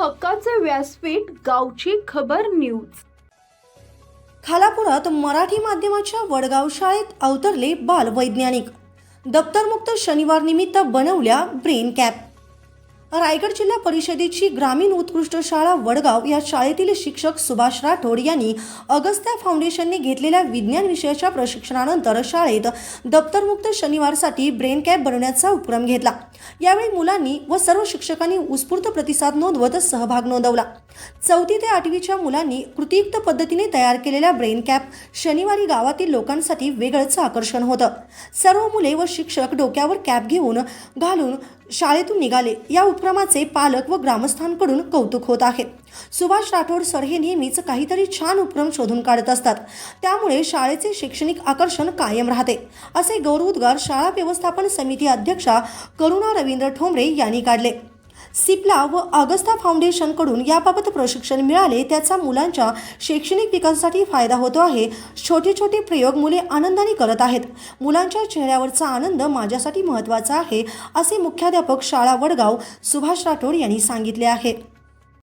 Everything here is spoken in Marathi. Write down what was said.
हक्काचे व्यासपीठ गावची खबर न्यूज. खालापुरात मराठी माध्यमाच्या वडगाव शाळेत अवतरले बाल वैज्ञानिक. दप्तरमुक्त शनिवार निमित्त बनवल्या ब्रेन कॅप. रायगड जिल्हा परिषदेची ग्रामीण उत्कृष्ट शाळा वडगाव या शाळेतील शिक्षक सुभाष राठोड यांनी अगस्त्या फाउंडेशनने घेतलेल्या विज्ञान विषयाच्या प्रशिक्षणानंतर शाळेत दप्तरमुक्त शनिवारसाठी ब्रेन कॅप बनवण्याचा उपक्रम घेतला. यावेळी मुलांनी व सर्व शिक्षकांनी उत्स्फूर्त प्रतिसाद नोंदवत सहभाग नोंदवला. चौथी ते आठवीच्या मुलांनी कृतियुक्त पद्धतीने तयार केलेल्या ब्रेन कॅप शनिवारी गावातील लोकांसाठी वेगळंच आकर्षण होतं. सर्व मुले व शिक्षक डोक्यावर कॅप घेऊन घालून शाळेतून निघाले. या उपक्रमाचे पालक व ग्रामस्थांकडून कौतुक होत आहे. सुभाष राठोड सर हे नेहमीच काहीतरी छान उपक्रम शोधून काढत असतात. त्यामुळे शाळेचे शैक्षणिक आकर्षण कायम राहते. असे गौरवोद्गार शाळा व्यवस्थापन समिती अध्यक्षा करुणा रवींद्र ठोंबरे यांनी काढले. सिप्ला व अगस्ता फाउंडेशनकडून याबाबत प्रशिक्षण मिळाले. त्याचा मुलांच्या शैक्षणिक विकासासाठी फायदा होतो आहे. छोटे छोटे प्रयोग मुले आनंदाने करत आहेत. मुलांच्या चेहऱ्यावरचा आनंद माझ्यासाठी महत्त्वाचा आहे असे मुख्याध्यापक शाळा वडगाव सुभाष राठोड यांनी सांगितले आहे.